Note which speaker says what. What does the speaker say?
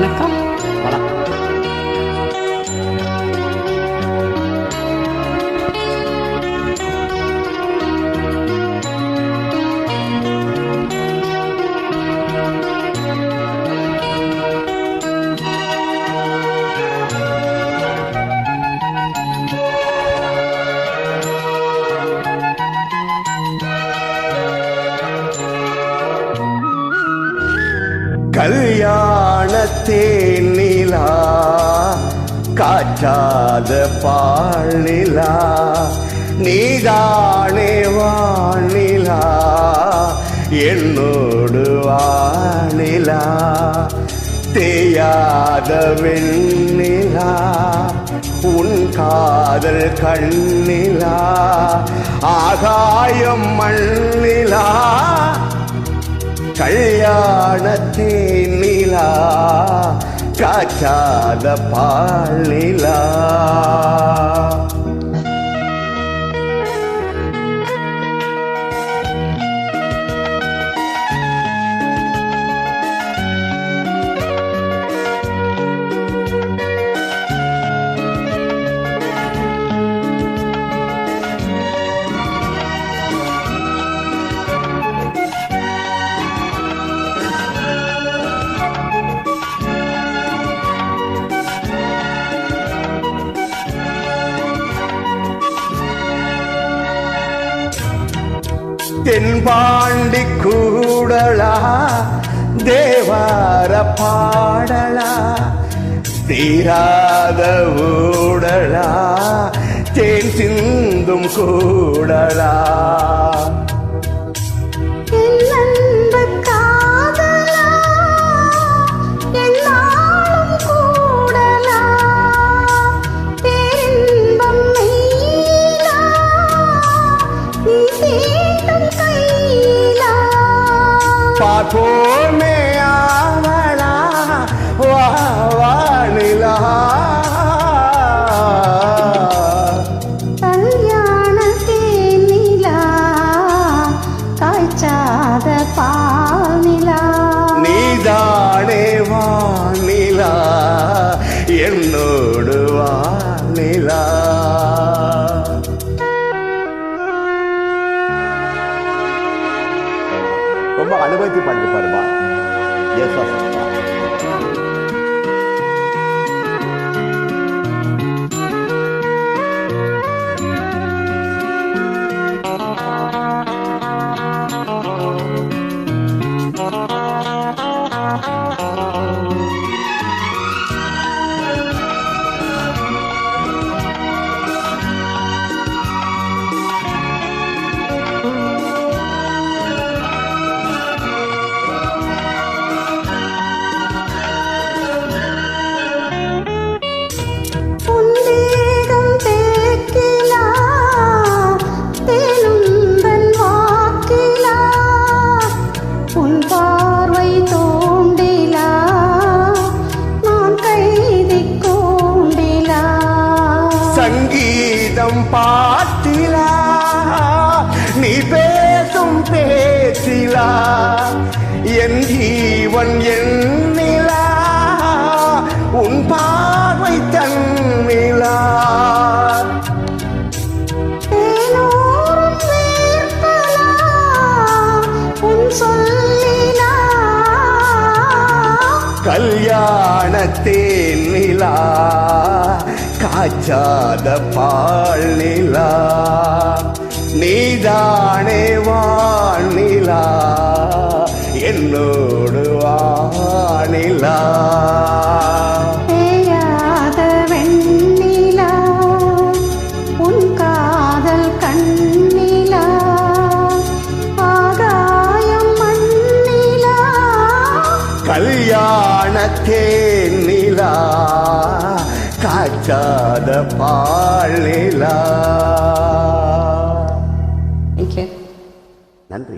Speaker 1: வணக்கம்
Speaker 2: வணக்கம் கல்யாணத்தேன் நிலா காற்றாத பாழிலா நீதானே வானிலா என்னோடு வானிலா தேயாத வெண்ணிலா உன் காதல் கண்ணிலா ஆகாயம் மண்ணிலா கல்யாணத்தின் நிலா காற்றாத பால் நிலா தென்பாண்டி கூடலா தேவார பாடலா தீராத ஊடலா தேன் சிந்தும் கூடலா. போமே ஆவலா வா வானிலா
Speaker 3: கல்யாணத்தேன்
Speaker 2: ரொம்ப அனுபவித்து பாட்டு பாருமா எஸ் சங்கீதம் பாட்டிலா நீ பேசும் பேச்சிலா என் ஜீவன் எண்ணிலா உன் பார்வை தன்னிலா. கல்யாணத்தேன் நிலா. காய்ச்சாத பால் நிலா நீதானே வானிலா என்னோடு வானிலா கல்யாணத்தேன் நிலா காய்ச்சாத பால் நிலா
Speaker 1: தேங்க்யூ
Speaker 2: நன்றி